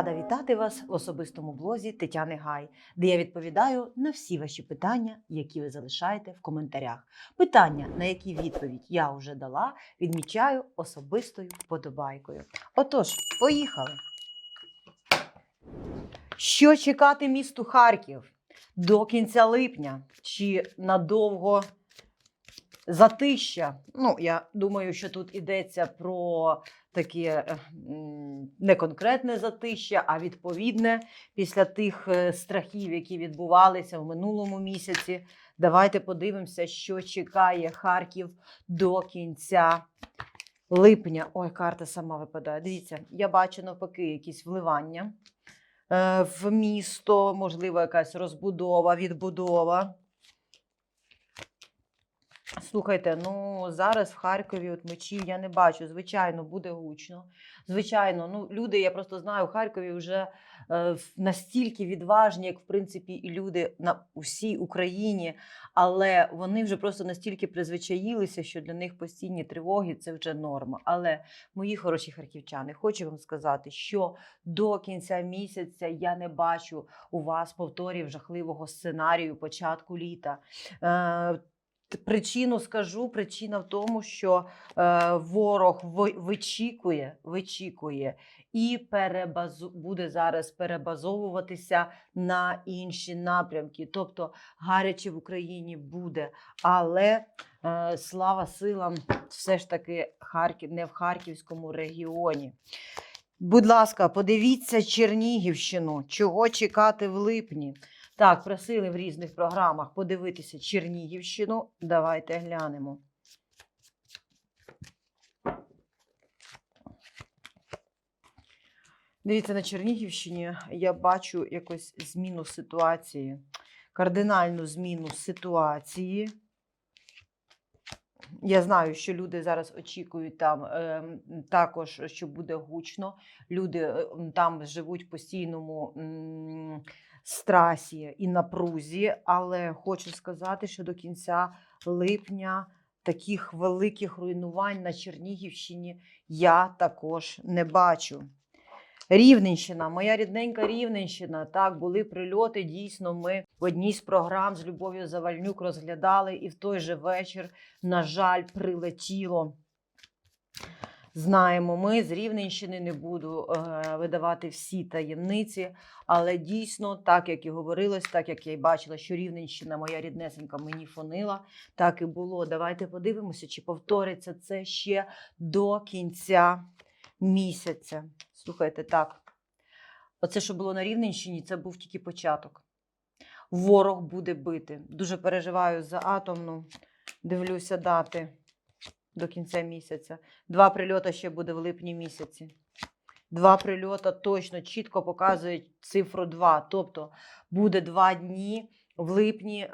Рада вітати вас в особистому блозі Тетяни Гай, де я відповідаю на всі ваші питання, які ви залишаєте в коментарях. Питання, на які відповідь я вже дала, відмічаю особистою вподобайкою. Отож, поїхали. Що чекати місту Харків до кінця липня чи надовго затища? Ну, я думаю, що тут йдеться про таке е, не конкретне затища, а відповідне після тих е, страхів, які відбувалися в минулому місяці. Давайте подивимося, що чекає Харків до кінця липня. Ой, карта сама випадає. Дивіться, я бачу навпаки якісь вливання е, в місто, можливо, якась розбудова, відбудова. Слухайте, ну зараз в Харкові от мечів я не бачу. Звичайно, буде гучно. Звичайно, ну люди, я просто знаю, в Харкові вже е, настільки відважні, як в принципі і люди на усій Україні, але вони вже просто настільки призвичаїлися, що для них постійні тривоги це вже норма. Але мої хороші харківчани, хочу вам сказати, що до кінця місяця я не бачу у вас повторів жахливого сценарію початку літа. Е, Причину скажу. Причина в тому, що е, ворог вичікує, вичікує і перебазу, буде зараз перебазовуватися на інші напрямки. Тобто гаряче в Україні буде, але е, слава силам, все ж таки Харків не в Харківському регіоні. Будь ласка, подивіться Чернігівщину, чого чекати в липні. Так, просили в різних програмах подивитися Чернігівщину. Давайте глянемо. Дивіться, на Чернігівщині я бачу якусь зміну ситуації, кардинальну зміну ситуації. Я знаю, що люди зараз очікують там ем, також, що буде гучно. Люди е, там живуть в постійному м, страсі і напрузі, але хочу сказати, що до кінця липня таких великих руйнувань на Чернігівщині я також не бачу. Рівненщина, моя рідненька Рівненщина. Так, були прильоти. Дійсно, ми в одній з програм з Любов'ю Завальнюк розглядали, і в той же вечір, на жаль, прилетіло. Знаємо, ми з Рівненщини не буду е, видавати всі таємниці, але дійсно, так як і говорилось, так як я й бачила, що Рівненщина, моя ріднесенька, мені фонила, так і було. Давайте подивимося, чи повториться це ще до кінця місяця. Слухайте, так. Оце, що було на Рівненщині, це був тільки початок. Ворог буде бити. Дуже переживаю за атомну. Дивлюся дати до кінця місяця. Два прильота ще буде в липні місяці. Два прильота точно чітко показують цифру 2. Тобто буде два дні в липні,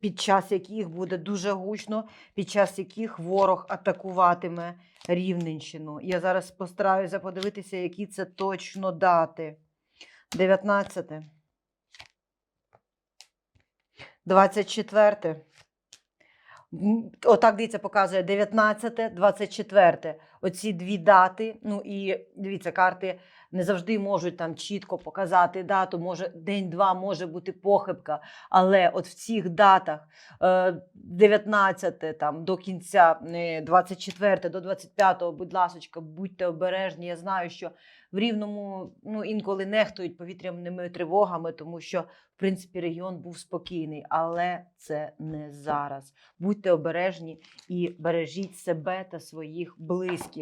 під час яких буде дуже гучно, під час яких ворог атакуватиме Рівненщину. Я зараз постараюся подивитися, які це точно дати. 19. 24. Отак, дивіться, показує 19, 24. Оці дві дати. Ну і дивіться, карти не завжди можуть там чітко показати дату. Може, день-два може бути похибка. Але от в цих датах е, 19 там, до кінця, е, 24 до 25, будь ласочка, будьте обережні. Я знаю, що в Рівному ну, інколи нехтують повітряними тривогами, тому що, в принципі, регіон був спокійний, але це не зараз. Будьте обережні і бережіть себе та своїх близьких.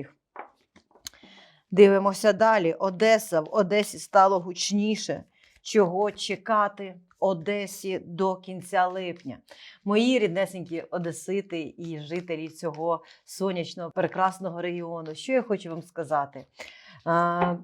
Дивимося далі. Одеса. В Одесі стало гучніше. Чого чекати Одесі до кінця липня? Мої ріднесенькі одесити і жителі цього сонячного, прекрасного регіону. Що я хочу вам сказати? А,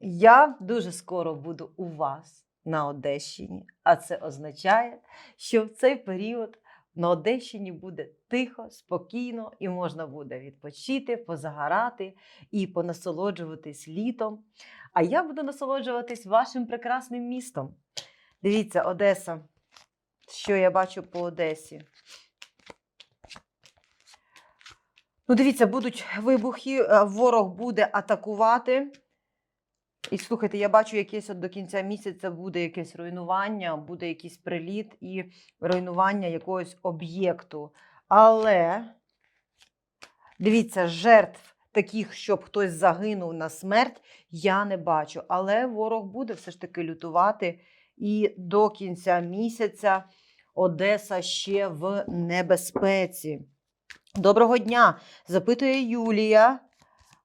я дуже скоро буду у вас на Одещині, а це означає, що в цей період на Одещині буде тихо, спокійно і можна буде відпочити, позагорати і понасолоджуватись літом. А я буду насолоджуватись вашим прекрасним містом. Дивіться, Одеса. Що я бачу по Одесі? Ну, дивіться, будуть вибухи, е, ворог буде атакувати. І слухайте, я бачу, якесь от до кінця місяця буде якесь руйнування, буде якийсь приліт і руйнування якогось об'єкту. Але дивіться, жертв таких, щоб хтось загинув на смерть, я не бачу. Але ворог буде все ж таки лютувати. І до кінця місяця Одеса ще в небезпеці. Доброго дня! Запитує Юлія.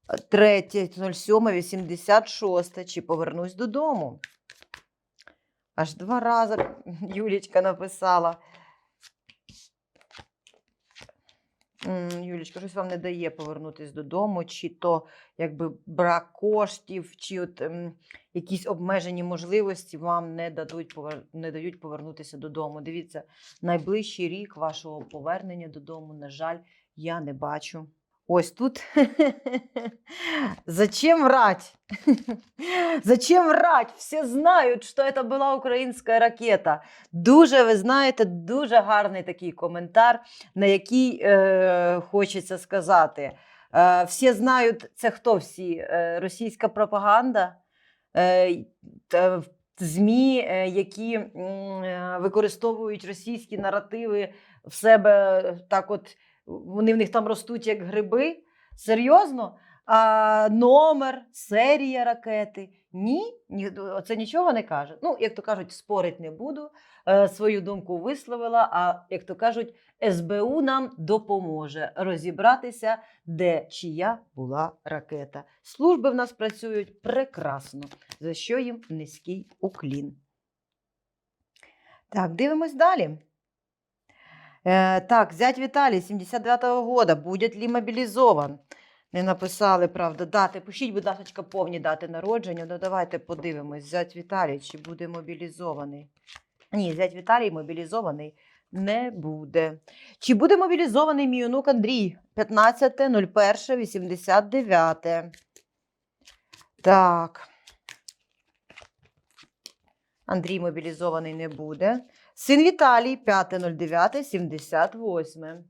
3.07.86. Чи повернусь додому? Аж два рази Юлічка написала. Юлічка, щось вам не дає повернутись додому, чи то якби брак коштів, чи от ем, якісь обмежені можливості вам не дадуть повер... не дають повернутися додому. Дивіться, найближчий рік вашого повернення додому, на жаль, я не бачу. Ось тут. Зачем врать? Зачем врать? Все знають, що це була українська ракета. Дуже, ви знаєте, дуже гарний такий коментар, на який е, хочеться сказати. Е, всі знають, це хто всі? Е, російська пропаганда, е, та ЗМІ, е, які е, використовують російські наративи в себе е, так от вони в них там ростуть як гриби. Серйозно? А номер, серія ракети. Ні, це нічого не каже. Ну, як то кажуть, спорить не буду. Е, свою думку висловила. А як то кажуть, СБУ нам допоможе розібратися, де чия була ракета. Служби в нас працюють прекрасно, за що їм низький уклін. Так, дивимось далі. Э, так, зять Віталій, 79-го года, будет ли мобілізован? Не написали, правда, дати. Пишіть, будь ласка, повні дати народження. Ну, давайте подивимось. Зять Віталій, чи буде мобілізований? Ні, зять Віталій мобілізований не буде. Чи буде мобілізований мій онук Андрій? 15.01.89. Так. Андрій мобілізований не буде. Син Віталій, 5.09.78.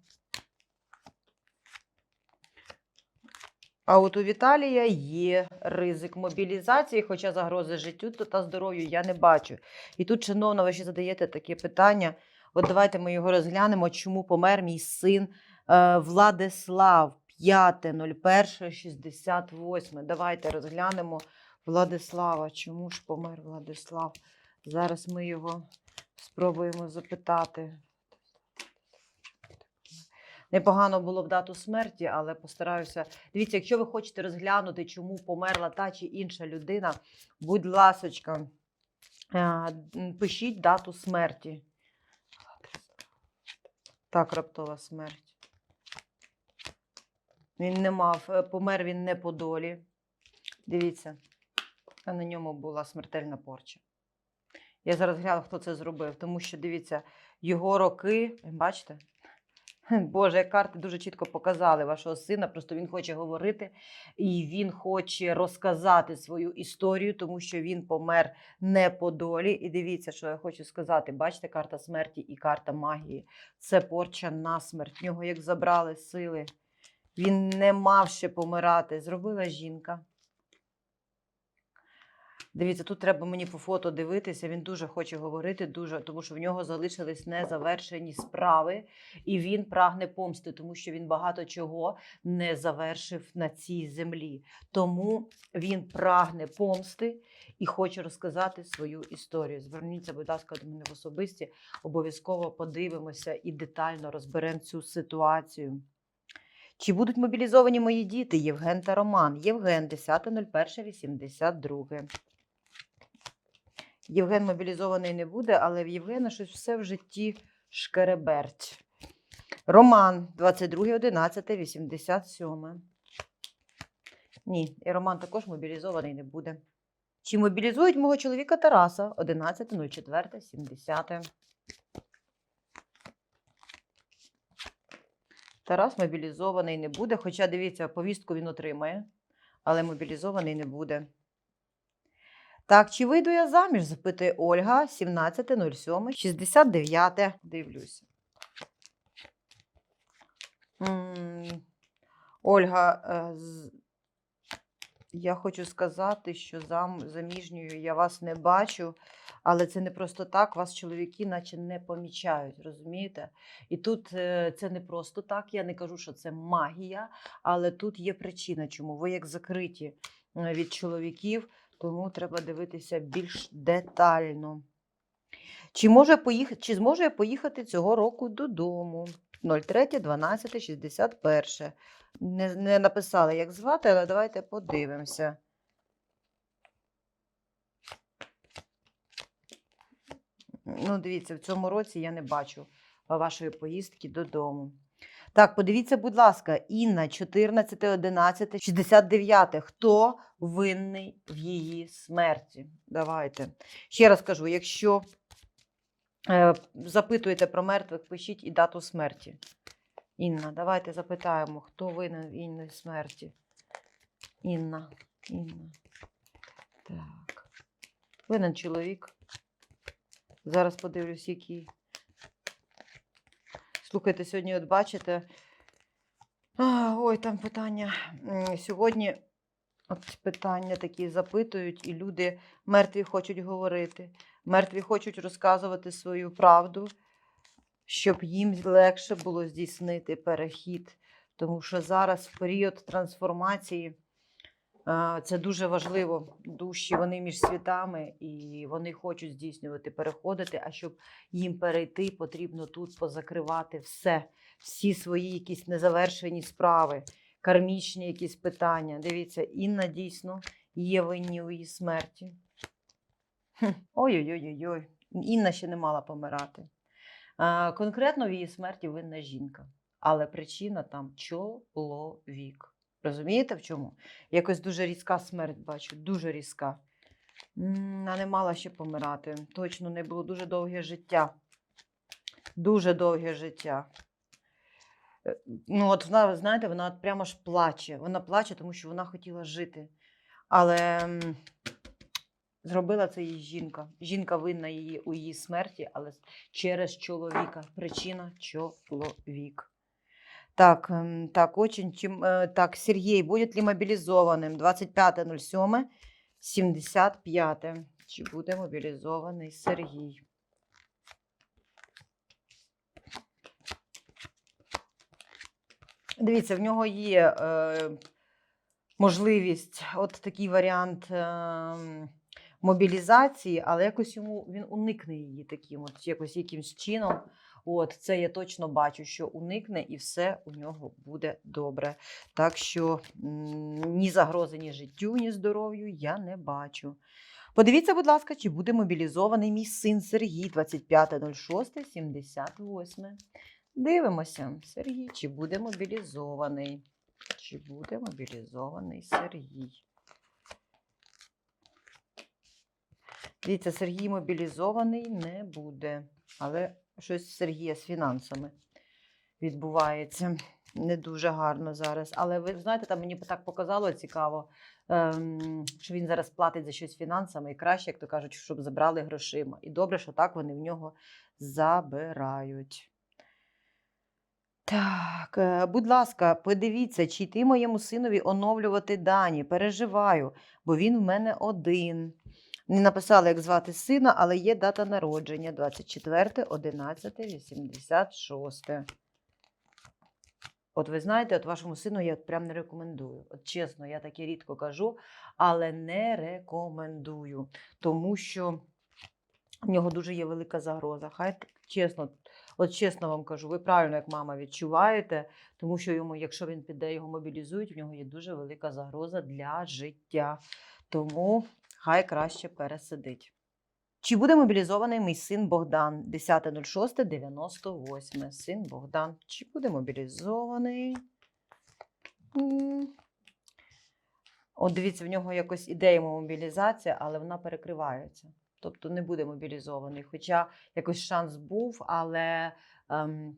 А от у Віталія є ризик мобілізації, хоча загрози життю та- здоров'ю я не бачу. І тут, шановно, ви ще задаєте таке питання. От давайте ми його розглянемо, чому помер мій син е, Владислав 5.01.68. Давайте розглянемо Владислава. Чому ж помер Владислав? Зараз ми його спробуємо запитати. Непогано було б дату смерті, але постараюся. Дивіться, якщо ви хочете розглянути, чому померла та чи інша людина, будь ласочка, е, пишіть дату смерті. Так, раптова смерть. Він не мав, е, помер він не по долі. Дивіться, а на ньому була смертельна порча. Я зараз гляну, хто це зробив, тому що дивіться, його роки, бачите? Боже, як карти дуже чітко показали вашого сина. Просто він хоче говорити і він хоче розказати свою історію, тому що він помер не по долі. І дивіться, що я хочу сказати. Бачите, карта смерті і карта магії. Це порча на смерть. В нього як забрали сили. Він не мав ще помирати. Зробила жінка. Дивіться, тут треба мені по фото дивитися. Він дуже хоче говорити, дуже, тому що в нього залишились незавершені справи, і він прагне помсти, тому що він багато чого не завершив на цій землі. Тому він прагне помсти і хоче розказати свою історію. Зверніться, будь ласка, до мене в особисті. Обов'язково подивимося і детально розберемо цю ситуацію. Чи будуть мобілізовані мої діти? Євген та Роман. Євген 10.01.82. Євген мобілізований не буде, але в Євгена щось все в житті шкереберть. Роман 22.11.87. Ні, і Роман також мобілізований не буде. Чи мобілізують мого чоловіка Тараса 11.04.70. Тарас мобілізований не буде, хоча дивіться, повістку він отримає, але мобілізований не буде. Так, чи вийду я заміж? запитує Ольга 17.07.69. Дивлюся. Ольга, е, Я хочу сказати, що зам, заміжньою я вас не бачу, але це не просто так, вас чоловіки наче не помічають, розумієте? І тут е, це не просто так, я не кажу, що це магія, але тут є причина, чому ви як закриті е, від чоловіків, тому треба дивитися більш детально. Чи, може поїхати, чи зможу я поїхати цього року додому? 03, 12, 61. Не, не написали, як звати, але давайте подивимося. Ну, дивіться, в цьому році я не бачу вашої поїздки додому. Так, подивіться, будь ласка, Інна, 14, 11, 69. Хто винний в її смерті? Давайте. Ще раз кажу, якщо е, запитуєте про мертвих, пишіть і дату смерті. Інна, давайте запитаємо, хто винен в Інної смерті. Інна, Інна. Так. Винен чоловік. Зараз подивлюсь, який. Слухайте, сьогодні, от бачите. Ой, там питання. Сьогодні от питання такі запитують, і люди мертві хочуть говорити. Мертві хочуть розказувати свою правду, щоб їм легше було здійснити перехід. Тому що зараз в період трансформації це дуже важливо. Душі вони між світами і вони хочуть здійснювати, переходити. А щоб їм перейти, потрібно тут позакривати все, всі свої якісь незавершені справи, кармічні якісь питання. Дивіться, Інна дійсно є винні у її смерті. Ой-ой-ой, Інна ще не мала помирати. Конкретно в її смерті винна жінка, але причина там чоловік. Розумієте в чому? Якось дуже різка смерть бачу, дуже різка. Вона не мала ще помирати. Точно не було дуже довге життя. Дуже довге життя. Е, Ну, от вона, знаєте, вона прямо ж плаче. Вона плаче, тому що вона хотіла жити. Але зробила це її жінка. Жінка винна її у її смерті, але через чоловіка. Причина чоловік. Так, так, очень, чим, е, так, Сергій, буде ли мобілізованим? 25.07, 75. Чи буде мобілізований Сергій? Дивіться, в нього є е, можливість, от такий варіант е, мобілізації, але якось йому він уникне її таким, от якось якимсь чином. От це я точно бачу, що уникне, і все у нього буде добре. Так що ні загрози, ні життю, ні здоров'ю я не бачу. Подивіться, будь ласка, чи буде мобілізований мій син Сергій 25.06.78. Дивимося, Сергій, чи буде мобілізований? Чи буде мобілізований Сергій? Дивіться, Сергій мобілізований не буде, але щось Сергія з фінансами відбувається. Не дуже гарно зараз. Але ви знаєте, там мені так показало цікаво, ем, що він зараз платить за щось фінансами, і краще, як то кажуть, щоб забрали грошима. І добре, що так вони в нього забирають. Так, е, будь ласка, подивіться, чи йти моєму синові оновлювати дані. Переживаю, бо він в мене один. Не написали, як звати сина, але є дата народження 24, 11, 86. От ви знаєте, от вашому сину я прям не рекомендую. От чесно, я таке рідко кажу, але не рекомендую, тому що в нього дуже є велика загроза. Хай чесно, от чесно вам кажу, ви правильно, як мама, відчуваєте, тому що йому, якщо він піде, його мобілізують, в нього є дуже велика загроза для життя. Тому хай краще пересидить. Чи буде мобілізований мій син Богдан? 10.06.98. Син Богдан. Чи буде мобілізований? От дивіться, в нього якось іде йому мобілізація, але вона перекривається. Тобто не буде мобілізований. Хоча якось шанс був, але ем,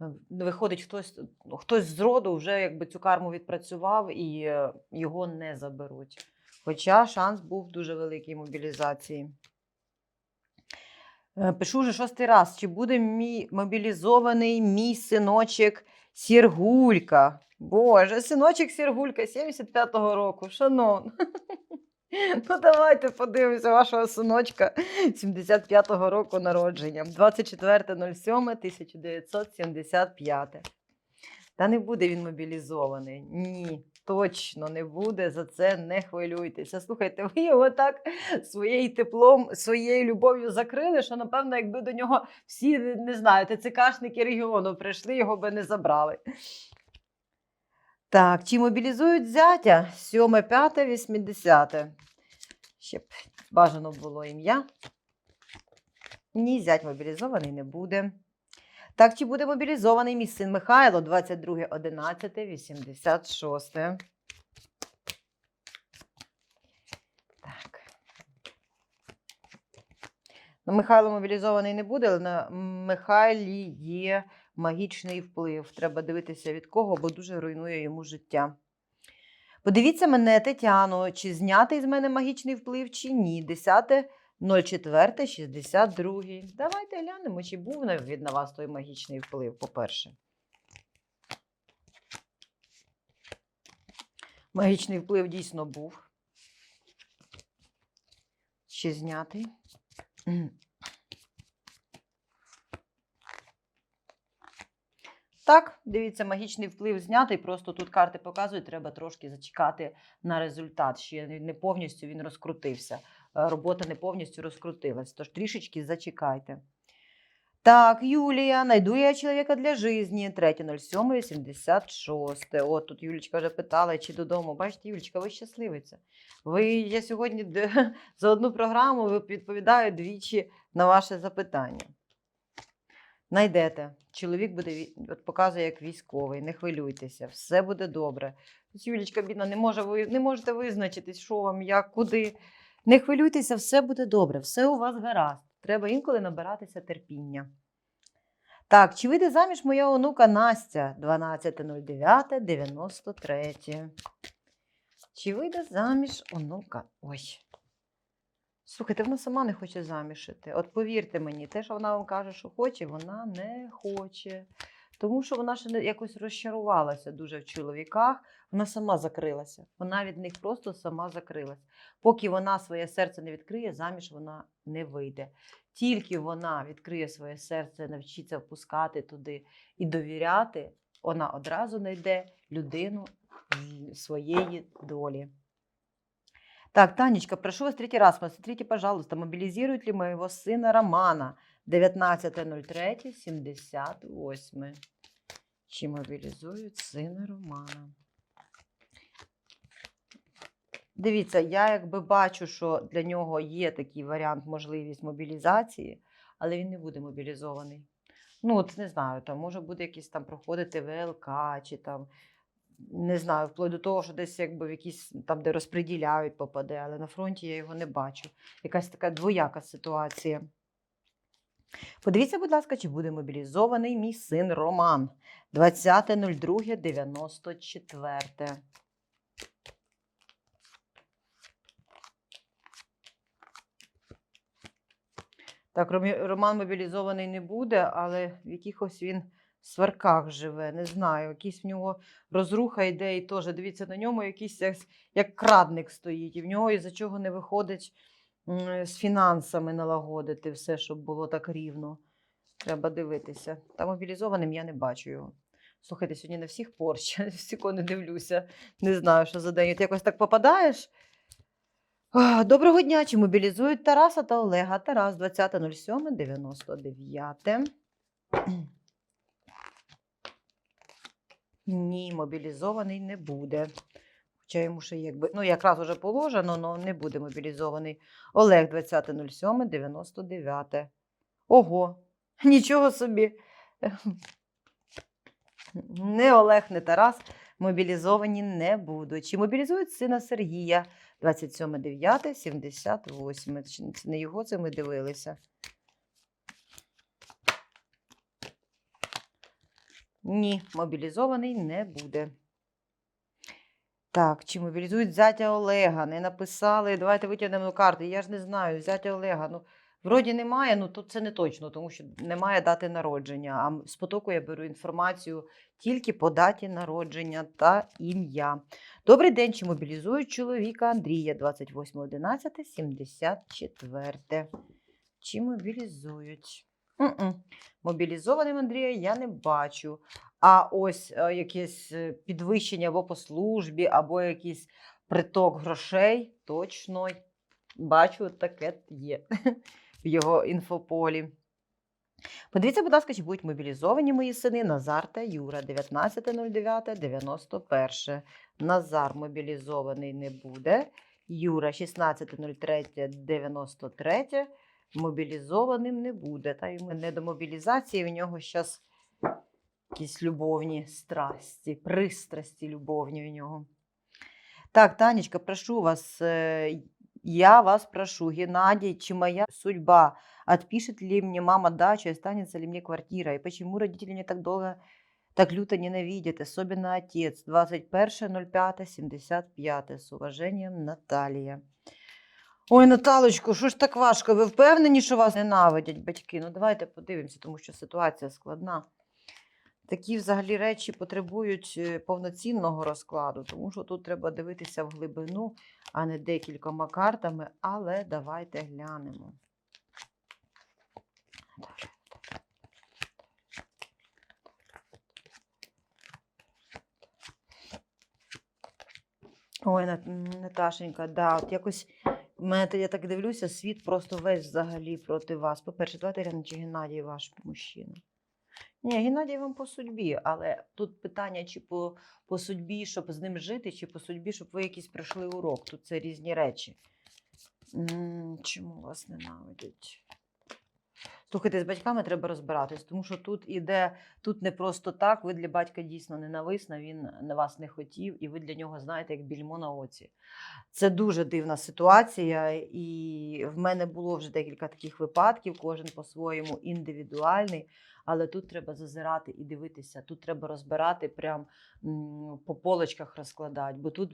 е, виходить, хтось, хтось з роду вже якби цю карму відпрацював і е, його не заберуть. Хоча шанс був дуже великий мобілізації. Е, Пишу вже шостий раз, чи буде мій мобілізований мій синочок Сіргулька? Боже, синочок Сергулька 75-го року. Шановна. Ну, давайте подивимося вашого синочка 75-го року народження. 24.07.1975. Та не буде він мобілізований. Ні, точно не буде. За це не хвилюйтеся. Слухайте, ви його так своєю теплом, своєю любов'ю закрили, що, напевно, якби до нього всі, не знаю, ТЦКшники регіону прийшли, його би не забрали. Так, чи мобілізують зятя? 7, 5, 80. Ще б бажано було ім'я. Ні, зять мобілізований не буде. Так, чи буде мобілізований мій син Михайло 22, 11, 86. Так. Ну, Михайло мобілізований не буде, але на Михайлі є магічний вплив. Треба дивитися від кого, бо дуже руйнує йому життя. Подивіться мене, Тетяно, чи знятий з мене магічний вплив, чи ні. 10 04 62. Давайте глянемо, чи був від на вас той магічний вплив, по-перше. Магічний вплив дійсно був. Ще знятий. Так, дивіться, магічний вплив знятий. Просто тут карти показують, треба трошки зачекати на результат. Ще не повністю він розкрутився. Е, Робота не повністю розкрутилась. Тож трішечки зачекайте. Так, Юлія, найду я чоловіка для житті. 3.07.86. От тут Юлічка вже питала, чи додому. Бачите, Юлічка, ви щасливиця. Ви, я сьогодні за одну програму відповідаю двічі на ваше запитання. Найдете. Чоловік буде от показує як військовий, не хвилюйтеся, все буде добре. Юлічка, бідна, не, може, ви не можете визначитись, що вам, як, куди. Не хвилюйтеся, все буде добре, все у вас гаразд. Треба інколи набиратися терпіння. Так, чи вийде заміж моя онука Настя 12.09.93? Чи вийде заміж онука? Ой. Слухайте, вона сама не хоче заміж іти. От повірте мені, те, що вона вам каже, що хоче, вона не хоче. Тому що вона ще якось розчарувалася дуже в чоловіках, вона сама закрилася. Вона від них просто сама закрилася. Поки вона своє серце не відкриє, заміж вона не вийде. Тільки вона відкриє своє серце, навчиться впускати туди і довіряти, вона одразу знайде людину своєї долі. Так, Танечка, прошу вас третий раз, посмотрите, пожалуйста, мобилизируют ли моего сына Романа 19.03.78. Чи мобілізують сина Романа? Дивіться, я якби бачу, що для нього є такий варіант, можливість мобілізації, але він не буде мобілізований. Ну, от не знаю, там може буде якийсь там проходити ВЛК, чи там, не знаю, вплоть до того, що десь якби в якісь там, де розподіляють, попаде, але на фронті я його не бачу. Якась така двояка ситуація. Подивіться, будь ласка, чи буде мобілізований мій син Роман 20.02.94. Так, Роман мобілізований не буде, але в якихось він сварках живе. Не знаю, якийсь в нього розруха йде і теж. Дивіться, на ньому якийсь як, як крадник стоїть, і в нього із-за чого не виходить з фінансами налагодити все, щоб було так рівно. Треба дивитися. Та мобілізованим я не бачу його. Слухайте, сьогодні на всіх порч, всіко не дивлюся. Не знаю, що за день. От якось так попадаєш. Доброго дня! Чи мобілізують Тараса та Олега? Тарас 20.07.99. Ні, мобілізований не буде. Хоча йому ще якби, ну якраз уже положено, але не буде мобілізований. Олег 20.07.99. Ого, нічого собі. Не Олег, не Тарас мобілізовані не будуть. Чи мобілізують сина Сергія 27.09.78. Чи це не його це ми дивилися? Ні, мобілізований не буде. Так, чи мобілізують зятя Олега? Не написали. Давайте витягнемо карти. Я ж не знаю, зятя Олега. Ну, Вроді немає, ну тут це не точно, тому що немає дати народження. А з потоку я беру інформацію тільки по даті народження та ім'я. Добрий день, чи мобілізують чоловіка Андрія 28.11.74. Чи мобілізують? Мобілізованим Андрія я не бачу. А ось е, якесь е, підвищення або по службі, або якийсь приток грошей, точно бачу, таке є в його інфополі. Подивіться, будь ласка, чи будуть мобілізовані мої сини Назар та Юра 19.09.91. Назар мобілізований не буде. Юра 16.03.93 мобілізованим не буде. Та йому не до мобілізації, в нього зараз якісь любовні страсті, пристрасті любовні в нього. Так, Танечка, прошу вас, э, я вас прошу, Геннадий, чи моя судьба? Отпишет ли мне мама дачу, и останется ли мне квартира? И почему родители меня так долго, так люто ненавидят, особенно отец? 21.05.75. С уважением, Наталія. Ой, Наталочко, що ж так важко? Ви впевнені, що вас ненавидять батьки? Ну, давайте подивимося, тому що ситуація складна. Такі взагалі речі потребують е, повноцінного розкладу, тому що тут треба дивитися в глибину, а не декількома картами. Але давайте глянемо. Ой, Наташенька, да, от якось мене, я так дивлюся, світ просто весь взагалі проти вас. По-перше, давайте глянемо, чи Геннадій ваш мужчина. Ні, Геннадій вам по судьбі, але тут питання, чи по, по судьбі, щоб з ним жити, чи по судьбі, щоб ви якийсь пройшли урок. Тут це різні речі. Чому вас ненавидять? Слухайте, з батьками треба розбиратись, тому що тут іде, тут не просто так, ви для батька дійсно ненависна, він на вас не хотів, і ви для нього знаєте, як більмо на оці. Це дуже дивна ситуація, і в мене було вже декілька таких випадків, кожен по-своєму індивідуальний. Але тут треба зазирати і дивитися. Тут треба розбирати прям по полочках розкладати. Бо тут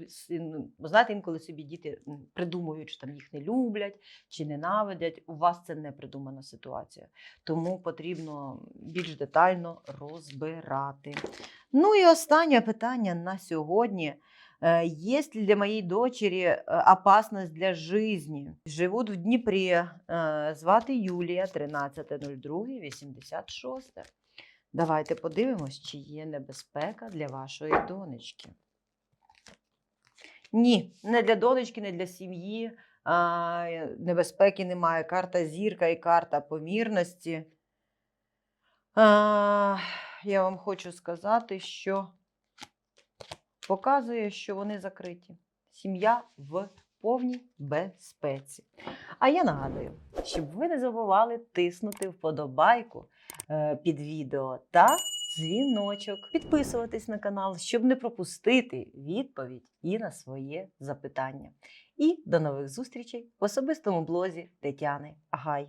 знаєте, інколи собі діти придумують, що там їх не люблять чи ненавидять. У вас це не придумана ситуація. Тому потрібно більш детально розбирати. Ну і останнє питання на сьогодні. Э, Есть ли для моей дочери э, опасность для жизни? Живуть в Дніпрі. Звати Юлія, 13.02.86. Давайте подивимось, чи є небезпека для вашої донечки. Ні, не для донечки, не для сім'ї. Небезпеки немає. Карта зірка і карта помірності. Я вам хочу сказати, що показує, що вони закриті. Сім'я в повній безпеці. А я нагадую, щоб ви не забували тиснути вподобайку е, під відео та дзвіночок, підписуватись на канал, щоб не пропустити відповідь і на своє запитання. І до нових зустрічей в особистому блозі Тетяни Гай.